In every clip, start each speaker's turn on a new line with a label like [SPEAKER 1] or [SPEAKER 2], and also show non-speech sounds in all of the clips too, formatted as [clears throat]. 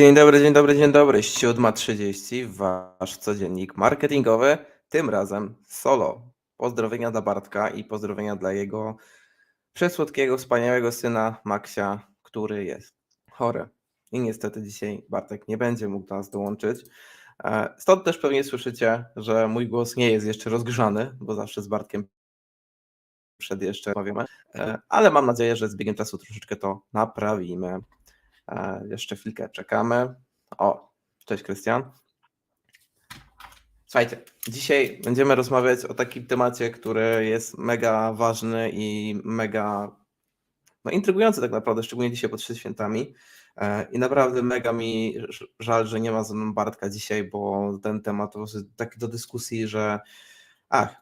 [SPEAKER 1] Dzień dobry, dzień dobry, dzień dobry. 7.30, wasz codziennik marketingowy, tym razem solo. Pozdrowienia dla Bartka i pozdrowienia dla jego przesłodkiego, wspaniałego syna Maksia, który jest chory. I niestety dzisiaj Bartek nie będzie mógł do nas dołączyć. E, Stąd też pewnie słyszycie, że mój głos nie jest jeszcze rozgrzany, bo zawsze z Bartkiem przed jeszcze rozmawiamy, E, ale mam nadzieję, że z biegiem czasu troszeczkę to naprawimy. E, Jeszcze chwilkę czekamy. O, cześć Krystian. Słuchajcie, dzisiaj będziemy rozmawiać o takim temacie, który jest mega ważny i mega no, intrygujący tak naprawdę, szczególnie dzisiaj pod świętami. E, I naprawdę mega mi żal, że nie ma ze mną Bartka dzisiaj, bo ten temat to taki do dyskusji, że ach,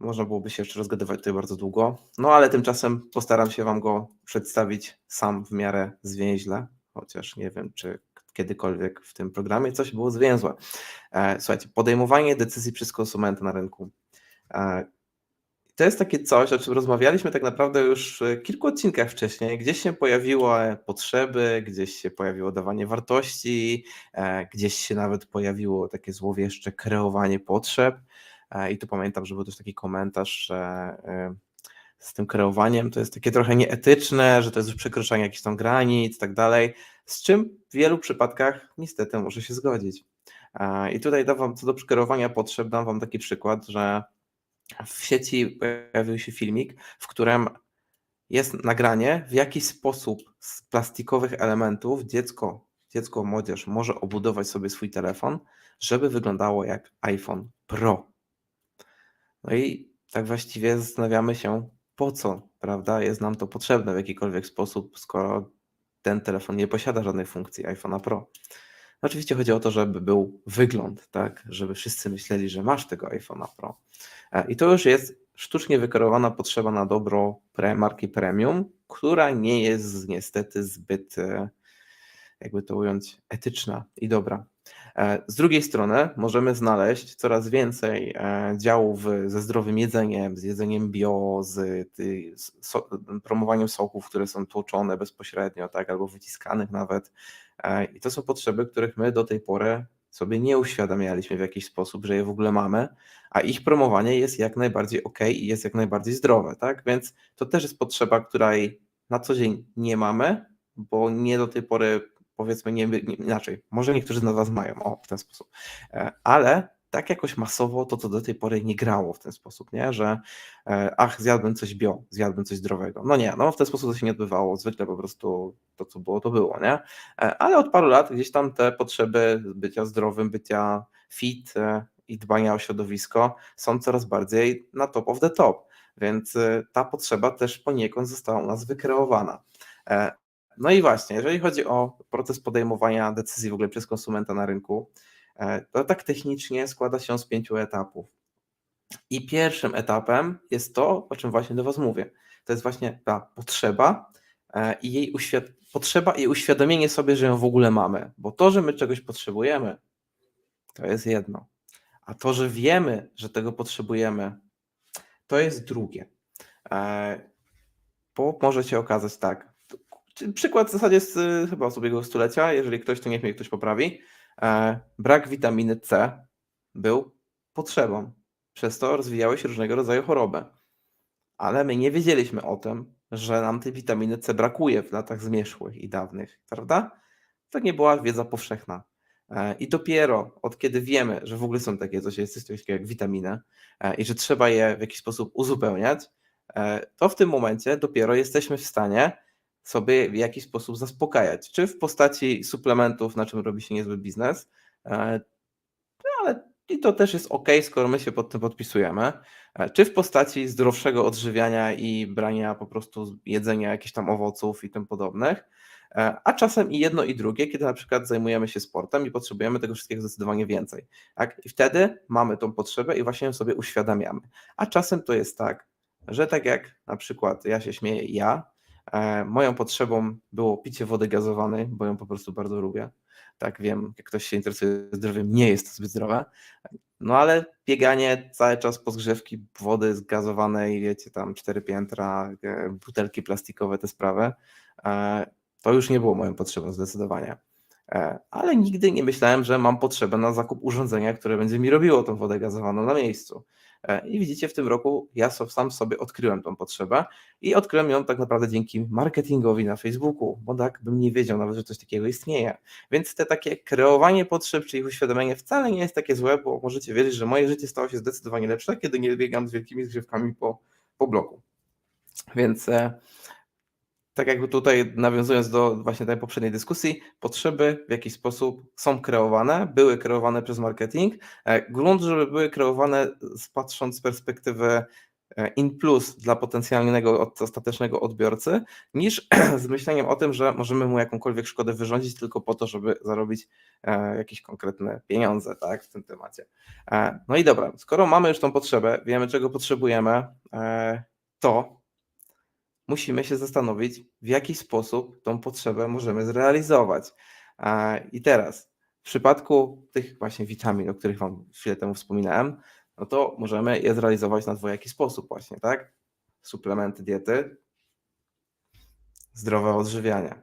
[SPEAKER 1] można byłoby się jeszcze rozgadywać tutaj bardzo długo. No ale tymczasem postaram się Wam go przedstawić sam w miarę zwięźle, chociaż nie wiem, czy kiedykolwiek w tym programie coś było zwięzłe. E, Słuchajcie, podejmowanie decyzji przez konsumenta na rynku. E, To jest takie coś, o czym rozmawialiśmy tak naprawdę już w kilku odcinkach wcześniej. Gdzieś się pojawiły potrzeby, gdzieś się pojawiło dawanie wartości, e, gdzieś się nawet pojawiło takie złowieszcze kreowanie potrzeb. E, I tu pamiętam, że był też taki komentarz, że e, z tym kreowaniem to jest takie trochę nieetyczne, że to jest już przekroczenie jakichś tam granic i tak dalej, z czym w wielu przypadkach niestety muszę się zgodzić. I tutaj dam wam co do kreowania potrzeb, dam wam taki przykład, że w sieci pojawił się filmik, w którym jest nagranie, w jaki sposób z plastikowych elementów dziecko, dziecko, młodzież może obudować sobie swój telefon, żeby wyglądało jak iPhone Pro. No i tak właściwie zastanawiamy się, po co, prawda, jest nam to potrzebne w jakikolwiek sposób, skoro ten telefon nie posiada żadnej funkcji iPhone'a Pro. Oczywiście chodzi o to, żeby był wygląd, tak, żeby wszyscy myśleli, że masz tego iPhone'a Pro. E, I to już jest sztucznie wykreowana potrzeba na dobro pre, marki premium, która nie jest niestety zbyt, e, jakby to ująć, etyczna i dobra. E, Z drugiej strony możemy znaleźć coraz więcej e, działów ze zdrowym jedzeniem, z jedzeniem bio, z promowaniem soków, które są tłoczone bezpośrednio, tak, albo wyciskanych nawet. E, I to są potrzeby, których my do tej pory sobie nie uświadamialiśmy w jakiś sposób, że je w ogóle mamy, a ich promowanie jest jak najbardziej ok i jest jak najbardziej zdrowe, tak? Więc to też jest potrzeba, której na co dzień nie mamy, bo nie do tej pory powiedzmy nie, nie inaczej, może niektórzy z nas mają, o w ten sposób, E, ale tak jakoś masowo to, co do tej pory nie grało w ten sposób, nie? Że e, ach, zjadłem coś bio, zjadłem coś zdrowego. No nie, no w ten sposób to się nie odbywało, zwykle po prostu to, co było, to było, nie? E, Ale od paru lat gdzieś tam te potrzeby bycia zdrowym, bycia fit i dbania o środowisko są coraz bardziej na top of the top, więc ta potrzeba też poniekąd została u nas wykreowana. No i właśnie, jeżeli chodzi o proces podejmowania decyzji w ogóle przez konsumenta na rynku, e, to tak technicznie składa się z pięciu etapów. I pierwszym etapem jest to, o czym właśnie do Was mówię. To jest właśnie ta potrzeba e, i jej uświad- potrzeba i uświadomienie sobie, że ją w ogóle mamy. Bo to, że my czegoś potrzebujemy, to jest jedno. A to, że wiemy, że tego potrzebujemy, to jest drugie. E, Bo może się okazać tak. Przykład w zasadzie z y, chyba z ubiegłego stulecia, jeżeli ktoś, to niech mnie ktoś poprawi. E, Brak witaminy C był potrzebą. Przez to rozwijały się różnego rodzaju choroby. Ale my nie wiedzieliśmy o tym, że nam tej witaminy C brakuje w latach zmierzchłych i dawnych, prawda? To nie była wiedza powszechna. E, I dopiero od kiedy wiemy, że w ogóle są takie coś, jest coś takiego jak witaminy e, i że trzeba je w jakiś sposób uzupełniać, to w tym momencie dopiero jesteśmy w stanie sobie w jakiś sposób zaspokajać. Czy w postaci suplementów, na czym robi się niezły biznes, e, no ale i to też jest ok, skoro my się pod tym podpisujemy, e, czy w postaci zdrowszego odżywiania i brania po prostu jedzenia jakichś tam owoców i tym podobnych, e, a czasem i jedno i drugie, kiedy na przykład zajmujemy się sportem i potrzebujemy tego wszystkiego zdecydowanie więcej. Tak? I wtedy mamy tą potrzebę i właśnie ją sobie uświadamiamy. A czasem to jest tak, że tak jak na przykład ja się śmieję, ja, moją potrzebą było picie wody gazowanej, bo ją po prostu bardzo lubię. Tak wiem, jak ktoś się interesuje zdrowiem, nie jest to zbyt zdrowe. No ale bieganie cały czas po zgrzewki wody zgazowanej, wiecie, tam cztery piętra, e, butelki plastikowe, te sprawy, e, to już nie było moją potrzebą zdecydowanie. E, ale nigdy nie myślałem, że mam potrzebę na zakup urządzenia, które będzie mi robiło tą wodę gazowaną na miejscu. E, I widzicie, w tym roku ja sam sobie odkryłem tą potrzebę i odkryłem ją tak naprawdę dzięki marketingowi na Facebooku, bo tak bym nie wiedział nawet, że coś takiego istnieje. Więc te takie kreowanie potrzeb, czy ich uświadomienie wcale nie jest takie złe, bo możecie wiedzieć, że moje życie stało się zdecydowanie lepsze, kiedy nie biegam z wielkimi zgrzewkami po, po bloku. Więc e, tak jakby tutaj nawiązując do właśnie tej poprzedniej dyskusji, potrzeby w jakiś sposób są kreowane, były kreowane przez marketing. E, grunt, żeby były kreowane patrząc z perspektywy e, in plus dla potencjalnego ostatecznego odbiorcy, niż [clears throat] z myśleniem o tym, że możemy mu jakąkolwiek szkodę wyrządzić tylko po to, żeby zarobić e, jakieś konkretne pieniądze tak, w tym temacie. No i dobra, skoro mamy już tą potrzebę, wiemy czego potrzebujemy, to musimy się zastanowić, w jaki sposób tą potrzebę możemy zrealizować. I teraz, w przypadku tych właśnie witamin, o których Wam chwilę temu wspominałem, no to możemy je zrealizować na dwojaki sposób właśnie, tak? Suplementy diety, zdrowe odżywianie.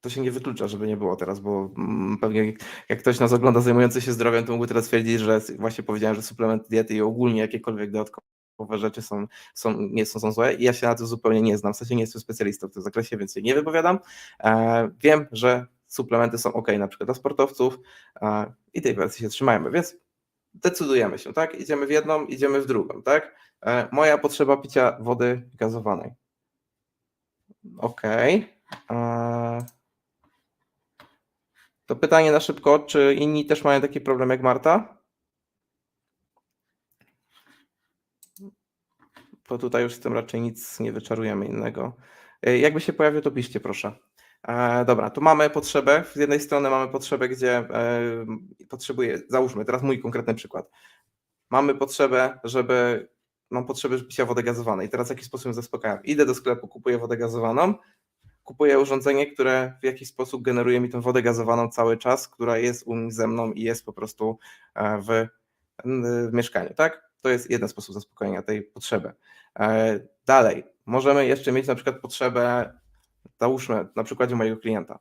[SPEAKER 1] To się nie wyklucza, żeby nie było teraz, bo mm, pewnie jak ktoś nas ogląda zajmujący się zdrowiem, to mógłby teraz twierdzić, że właśnie powiedziałem, że suplementy diety i ogólnie jakiekolwiek dodatkowe typowe rzeczy są, są, nie są, są złe i ja się na to zupełnie nie znam, w sensie nie jestem specjalistą w tym zakresie, więc się nie wypowiadam. E, wiem, że suplementy są ok na przykład dla sportowców e, i tej wersji się trzymajmy, więc decydujemy się, tak? Idziemy w jedną, idziemy w drugą, tak? E, moja potrzeba picia wody gazowanej. Ok. To pytanie na szybko, czy inni też mają taki problem jak Marta? Bo tutaj już z tym raczej nic nie wyczarujemy innego. E, jakby się pojawił, to piszcie proszę. E, dobra, tu mamy potrzebę. Z jednej strony mamy potrzebę, gdzie e, potrzebuję, załóżmy, teraz mój konkretny przykład. Mamy potrzebę, żeby, mam potrzebę picia wody gazowanej. Teraz w jaki sposób ją zaspokajam? Idę do sklepu, kupuję wodę gazowaną, kupuję urządzenie, które w jakiś sposób generuje mi tę wodę gazowaną cały czas, która jest u mnie ze mną i jest po prostu w, w mieszkaniu, tak? To jest jeden sposób zaspokojenia tej potrzeby. E, dalej, możemy jeszcze mieć na przykład potrzebę, załóżmy na przykładzie mojego klienta.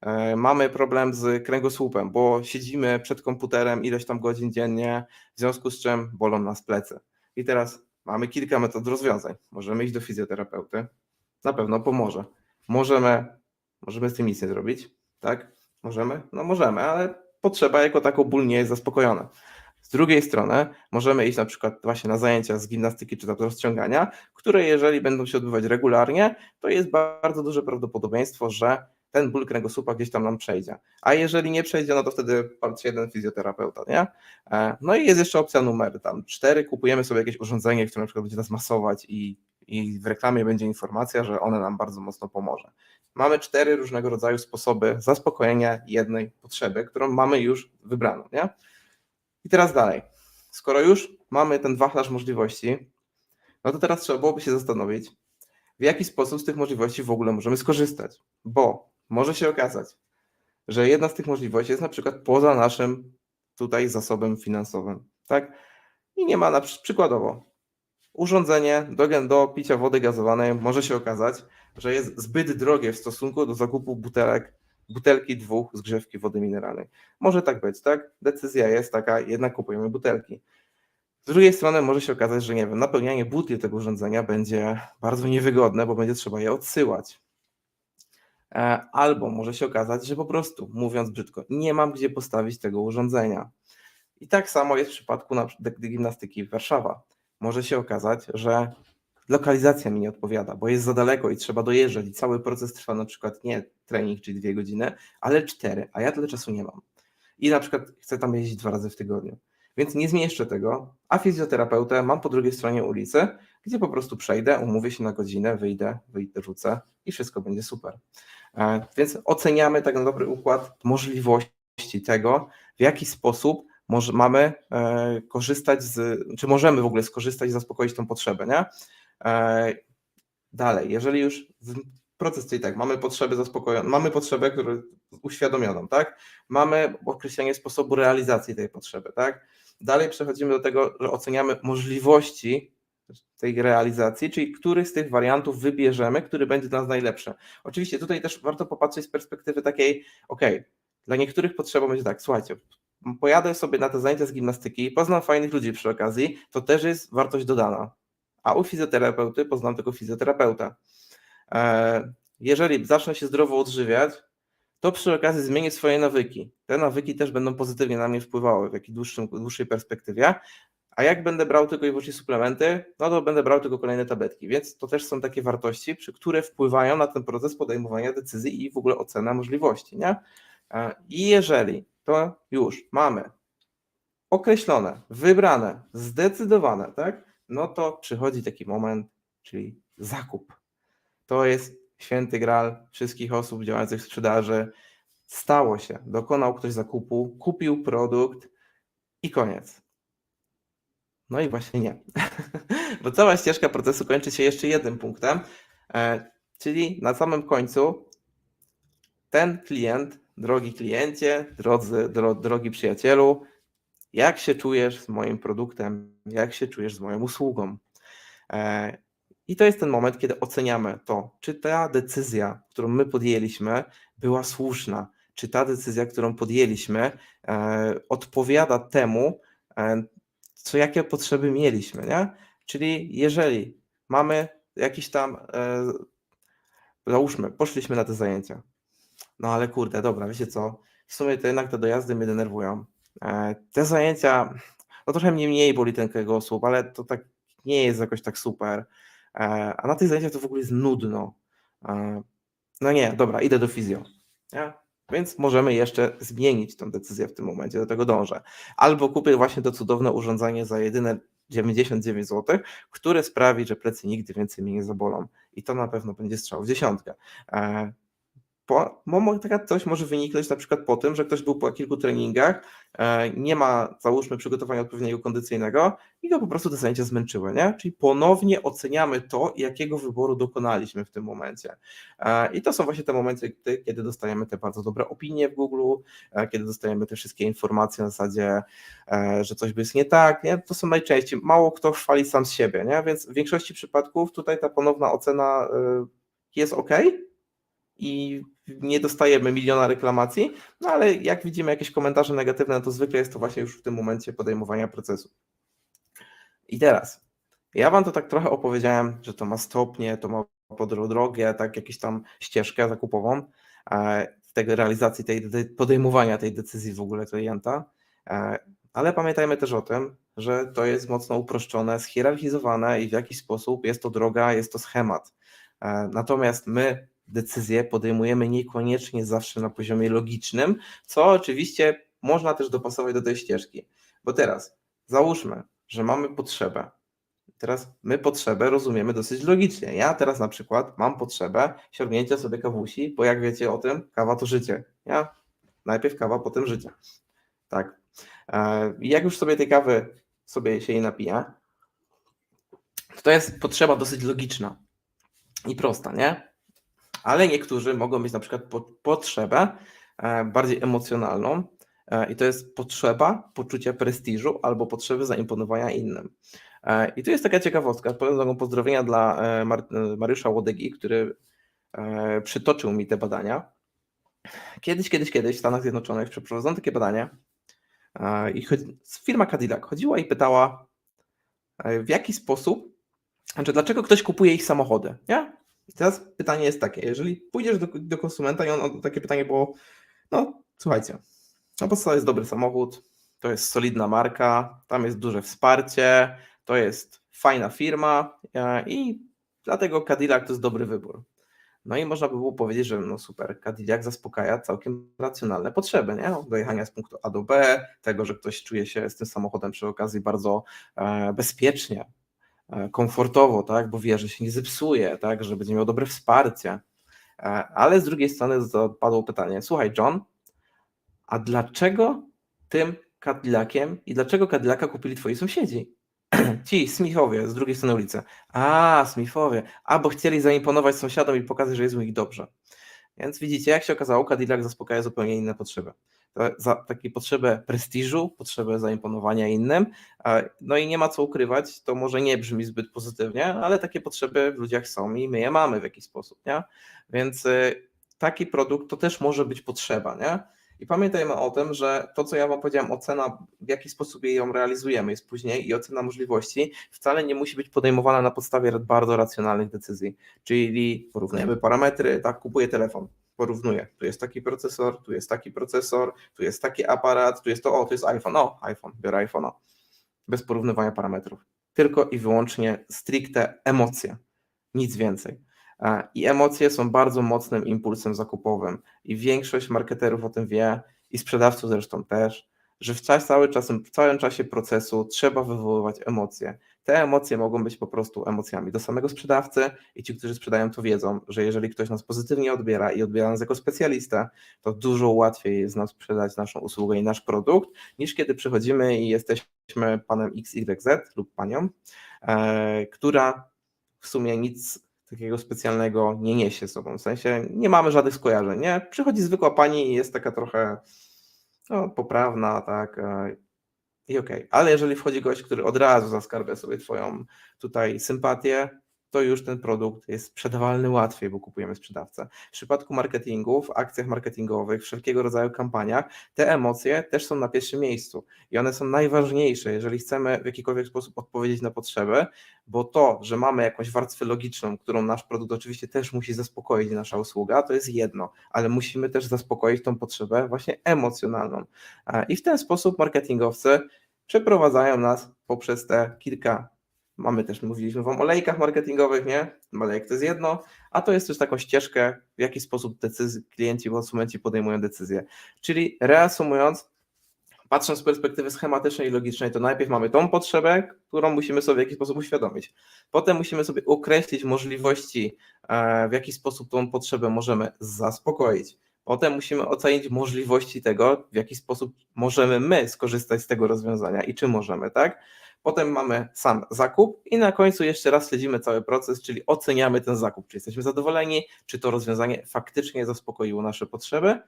[SPEAKER 1] E, mamy problem z kręgosłupem, bo siedzimy przed komputerem ileś tam godzin dziennie, w związku z czym bolą nas plecy. I teraz mamy kilka metod rozwiązań. Możemy iść do fizjoterapeuty, na pewno pomoże. Możemy, możemy z tym nic nie zrobić, tak? Możemy? No możemy, ale potrzeba jako tako ból nie jest zaspokojona. Drugiej strony możemy iść na przykład właśnie na zajęcia z gimnastyki czy do rozciągania, które jeżeli będą się odbywać regularnie, to jest bardzo duże prawdopodobieństwo, że ten ból kręgosłupa gdzieś tam nam przejdzie. A jeżeli nie przejdzie, no to wtedy part jeden fizjoterapeuta, nie? E, no i jest jeszcze opcja numer tam cztery, kupujemy sobie jakieś urządzenie, które na przykład będzie nas masować i, i w reklamie będzie informacja, że one nam bardzo mocno pomoże. Mamy cztery różnego rodzaju sposoby zaspokojenia jednej potrzeby, którą mamy już wybraną, nie? I teraz dalej. Skoro już mamy ten wachlarz możliwości, no to teraz trzeba byłoby się zastanowić, w jaki sposób z tych możliwości w ogóle możemy skorzystać. Bo może się okazać, że jedna z tych możliwości jest na przykład poza naszym tutaj zasobem finansowym. Tak? I nie ma na przykładowo urządzenie do, do picia wody gazowanej może się okazać, że jest zbyt drogie w stosunku do zakupu butelek butelki dwóch zgrzewki wody mineralnej. Może tak być, tak? Decyzja jest taka, jednak kupujemy butelki. Z drugiej strony może się okazać, że nie wiem, napełnianie butli tego urządzenia będzie bardzo niewygodne, bo będzie trzeba je odsyłać. E, albo może się okazać, że po prostu, mówiąc brzydko, nie mam gdzie postawić tego urządzenia. I tak samo jest w przypadku na gimnastyki Warszawa. Może się okazać, że lokalizacja mi nie odpowiada, bo jest za daleko i trzeba dojeżdżać i cały proces trwa na przykład nie trening, czyli dwie godziny, ale cztery, a ja tyle czasu nie mam. I na przykład chcę tam jeździć dwa razy w tygodniu. Więc nie zmieszczę tego, a fizjoterapeutę mam po drugiej stronie ulicy, gdzie po prostu przejdę, umówię się na godzinę, wyjdę, wyjdę, wrócę i wszystko będzie super. E, więc oceniamy tak na dobry układ możliwości tego, w jaki sposób może, mamy e, korzystać z, czy możemy w ogóle skorzystać i zaspokoić tą potrzebę, nie? E, dalej, jeżeli już proces, czyli tak, mamy potrzeby zaspokojone, mamy potrzebę którą, uświadomioną, tak? Mamy określenie sposobu realizacji tej potrzeby, tak? Dalej przechodzimy do tego, że oceniamy możliwości tej realizacji, czyli który z tych wariantów wybierzemy, który będzie dla nas najlepszy. Oczywiście tutaj też warto popatrzeć z perspektywy takiej, ok, Dla niektórych potrzebą będzie tak, słuchajcie, pojadę sobie na te zajęcia z gimnastyki, poznam fajnych ludzi przy okazji, to też jest wartość dodana. A u fizjoterapeuty poznam tylko fizjoterapeutę. E, Jeżeli zacznę się zdrowo odżywiać, to przy okazji zmienię swoje nawyki. Te nawyki też będą pozytywnie na mnie wpływały w jakiej dłuższym, dłuższej perspektywie. A jak będę brał tylko i wyłącznie suplementy, no to będę brał tylko kolejne tabletki. Więc to też są takie wartości, przy które wpływają na ten proces podejmowania decyzji i w ogóle ocena możliwości. Nie? E, I jeżeli to już mamy określone, wybrane, zdecydowane, tak? No to przychodzi taki moment, czyli zakup. To jest święty gral wszystkich osób działających w sprzedaży. Stało się, dokonał ktoś zakupu, kupił produkt i koniec. No i właśnie nie. [laughs] Bo cała ścieżka procesu kończy się jeszcze jednym punktem, e, czyli na samym końcu ten klient, drogi kliencie, drodzy, dro, drogi przyjacielu, jak się czujesz z moim produktem, jak się czujesz z moją usługą. E, I to jest ten moment, kiedy oceniamy to, czy ta decyzja, którą my podjęliśmy, była słuszna, czy ta decyzja, którą podjęliśmy, e, odpowiada temu, e, co jakie potrzeby mieliśmy, nie? Czyli jeżeli mamy jakiś tam, załóżmy, poszliśmy na te zajęcia, no ale kurde, dobra, wiecie co, w sumie to jednak te dojazdy mnie denerwują. E, te zajęcia, no trochę mnie mniej boli ten kręgosłup, ale to tak nie jest jakoś tak super. E, a na tych zajęciach to w ogóle jest nudno. E, no nie, dobra, idę do fizjo. Nie? Więc możemy jeszcze zmienić tę decyzję w tym momencie, do tego dążę. Albo kupię właśnie to cudowne urządzenie za jedyne 99 zł, które sprawi, że plecy nigdy więcej mnie nie zabolą. I to na pewno będzie strzał w dziesiątkę po, coś może wyniknąć na przykład po tym, że ktoś był po kilku treningach, e, nie ma, załóżmy, przygotowania odpowiedniego kondycyjnego i go po prostu te zajęcia zmęczyły, nie? Czyli ponownie oceniamy to, jakiego wyboru dokonaliśmy w tym momencie. E, I to są właśnie te momenty, kiedy dostajemy te bardzo dobre opinie w Google, e, kiedy dostajemy te wszystkie informacje na zasadzie, że coś jest nie tak, nie? To są najczęściej, mało kto chwali sam z siebie, nie? Więc w większości przypadków tutaj ta ponowna ocena jest ok, i nie dostajemy miliona reklamacji, no ale jak widzimy jakieś komentarze negatywne, to zwykle jest to właśnie już w tym momencie podejmowania procesu. I teraz, ja Wam to tak trochę opowiedziałem, że to ma stopnie, to ma drogę, tak, jakąś tam ścieżkę zakupową, e, tego realizacji, tej, podejmowania tej decyzji w ogóle klienta, e, ale pamiętajmy też o tym, że to jest mocno uproszczone, schierarchizowane i w jakiś sposób jest to droga, jest to schemat. E, natomiast my decyzje podejmujemy niekoniecznie zawsze na poziomie logicznym, co oczywiście można też dopasować do tej ścieżki. Bo teraz załóżmy, że mamy potrzebę. Teraz my potrzebę rozumiemy dosyć logicznie. Ja teraz na przykład mam potrzebę sięgnięcia sobie kawusi, bo jak wiecie o tym, kawa to życie. Ja najpierw kawa, potem życie. Tak. E, I jak już sobie tej kawy sobie się jej napija, to, to jest potrzeba dosyć logiczna i prosta, nie? Ale niektórzy mogą mieć na przykład potrzebę e, bardziej emocjonalną e, i to jest potrzeba poczucia prestiżu albo potrzeby zaimponowania innym. E, I tu jest taka ciekawostka, powiem drogą pozdrowienia dla Mariusza Łodygi, który przytoczył mi te badania. Kiedyś, kiedyś, kiedyś w Stanach Zjednoczonych przeprowadzono takie badanie i firma Cadillac chodziła i pytała, w jaki sposób, znaczy dlaczego ktoś kupuje ich samochody, nie? I teraz pytanie jest takie, jeżeli pójdziesz do, do konsumenta i on takie pytanie było, no słuchajcie, na podstawie jest dobry samochód, to jest solidna marka, tam jest duże wsparcie, to jest fajna firma e, i dlatego Cadillac to jest dobry wybór. No i można by było powiedzieć, że no super, Cadillac zaspokaja całkiem racjonalne potrzeby, nie? Dojechania z punktu A do B, tego, że ktoś czuje się z tym samochodem przy okazji bardzo e, bezpiecznie, komfortowo, tak, bo wie, że się nie zepsuje, tak, że będzie miał dobre wsparcie. E, ale z drugiej strony padło pytanie: Słuchaj, John, a dlaczego tym Cadillaciem i dlaczego Cadillaca kupili twoi sąsiedzi? [clears throat] Ci Smithowie z drugiej strony ulicy. A, Smithowie. A, bo chcieli zaimponować sąsiadom i pokazać, że jest u nich dobrze. Więc widzicie, jak się okazało, Cadillac zaspokaja zupełnie inne potrzeby za taką potrzebę prestiżu, potrzebę zaimponowania innym. No i nie ma co ukrywać, to może nie brzmi zbyt pozytywnie, ale takie potrzeby w ludziach są i my je mamy w jakiś sposób, nie? Więc y, taki produkt to też może być potrzeba, nie? I pamiętajmy o tym, że to, co ja Wam powiedziałem, ocena, w jaki sposób ją realizujemy, jest później i ocena możliwości wcale nie musi być podejmowana na podstawie bardzo racjonalnych decyzji. Czyli porównujemy parametry, tak, kupuję telefon, porównuję. Tu jest taki procesor, tu jest taki procesor, tu jest taki aparat, tu jest to, o, to jest iPhone, o, iPhone, biorę iPhone'a. Bez porównywania parametrów. Tylko i wyłącznie stricte emocje, nic więcej. E, I emocje są bardzo mocnym impulsem zakupowym i większość marketerów o tym wie i sprzedawców zresztą też, że w czas, cały czasem, w całym czasie procesu trzeba wywoływać emocje. Te emocje mogą być po prostu emocjami do samego sprzedawcy i ci, którzy sprzedają to wiedzą, że jeżeli ktoś nas pozytywnie odbiera i odbiera nas jako specjalistę, to dużo łatwiej jest nam sprzedać naszą usługę i nasz produkt, niż kiedy przychodzimy i jesteśmy panem XYZ lub panią, e, która w sumie nic takiego specjalnego nie niesie sobą. W sensie nie mamy żadnych skojarzeń. Nie? Przychodzi zwykła pani i jest taka trochę no, poprawna, tak. e, I okej. Ale jeżeli wchodzi gość, który od razu zaskarbia sobie Twoją tutaj sympatię, to już ten produkt jest sprzedawalny łatwiej, bo kupujemy sprzedawcę. W przypadku marketingu, w akcjach marketingowych, wszelkiego rodzaju kampaniach, te emocje też są na pierwszym miejscu i one są najważniejsze, jeżeli chcemy w jakikolwiek sposób odpowiedzieć na potrzeby, bo to, że mamy jakąś warstwę logiczną, którą nasz produkt oczywiście też musi zaspokoić, nasza usługa, to jest jedno, ale musimy też zaspokoić tą potrzebę właśnie emocjonalną. I w ten sposób marketingowcy przeprowadzają nas poprzez te kilka Mamy też, mówiliśmy Wam o lejkach marketingowych, nie? Lejek to jest jedno, a to jest też taką ścieżkę, w jaki sposób decyzji, klienci, konsumenci podejmują decyzje. Czyli reasumując, patrząc z perspektywy schematycznej i logicznej, to najpierw mamy tą potrzebę, którą musimy sobie w jakiś sposób uświadomić. Potem musimy sobie określić możliwości, e, w jaki sposób tą potrzebę możemy zaspokoić. Potem musimy ocenić możliwości tego, w jaki sposób możemy my skorzystać z tego rozwiązania i czy możemy, tak? Potem mamy sam zakup i na końcu jeszcze raz śledzimy cały proces, czyli oceniamy ten zakup, czy jesteśmy zadowoleni, czy to rozwiązanie faktycznie zaspokoiło nasze potrzeby.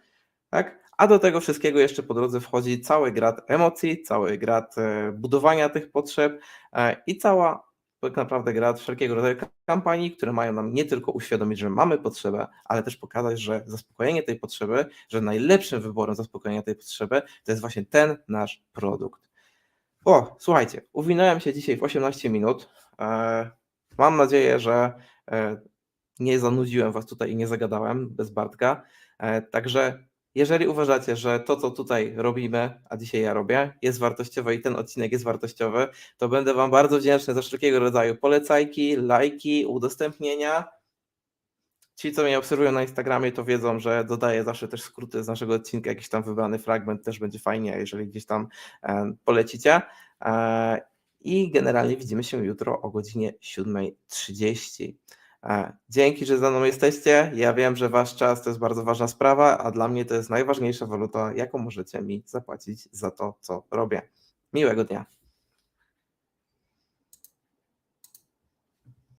[SPEAKER 1] Tak? A do tego wszystkiego jeszcze po drodze wchodzi cały grad emocji, cały grad e, budowania tych potrzeb e, i cała tak naprawdę grad wszelkiego rodzaju kampanii, które mają nam nie tylko uświadomić, że mamy potrzebę, ale też pokazać, że zaspokojenie tej potrzeby, że najlepszym wyborem zaspokojenia tej potrzeby to jest właśnie ten nasz produkt. O, słuchajcie, uwinąłem się dzisiaj w 18 minut. E, mam nadzieję, że e, nie zanudziłem Was tutaj i nie zagadałem bez Bartka. E, także jeżeli uważacie, że to, co tutaj robimy, a dzisiaj ja robię, jest wartościowe i ten odcinek jest wartościowy, to będę Wam bardzo wdzięczny za wszelkiego rodzaju polecajki, lajki, udostępnienia. Ci, co mnie obserwują na Instagramie, to wiedzą, że dodaję zawsze też skróty z naszego odcinka, jakiś tam wybrany fragment też będzie fajnie, jeżeli gdzieś tam polecicie. E, I generalnie widzimy się jutro o godzinie 7.30. E, dzięki, że ze mną jesteście. Ja wiem, że Wasz czas to jest bardzo ważna sprawa, a dla mnie to jest najważniejsza waluta, jaką możecie mi zapłacić za to, co robię. Miłego dnia.